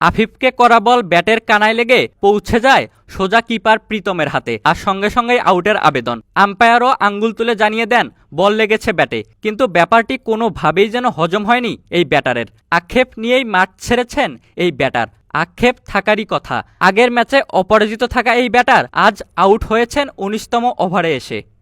আফিফকে করা বল ব্যাটের কানায় লেগে পৌঁছে যায় সোজা কিপার প্রীতমের হাতে। আর সঙ্গে সঙ্গেই আউটের আবেদন। আম্পায়ারও আঙ্গুল তুলে জানিয়ে দেন, বল লেগেছে ব্যাটে। কিন্তু ব্যাপারটি কোনোভাবেই যেন হজম হয়নি এই ব্যাটারের। আক্ষেপ নিয়েই মাঠ ছেড়েছেন এই ব্যাটার। আক্ষেপ থাকারই কথা। আগের ম্যাচে অপরাজিত থাকা এই ব্যাটার আজ আউট হয়েছেন উনিশতম ওভারে এসে।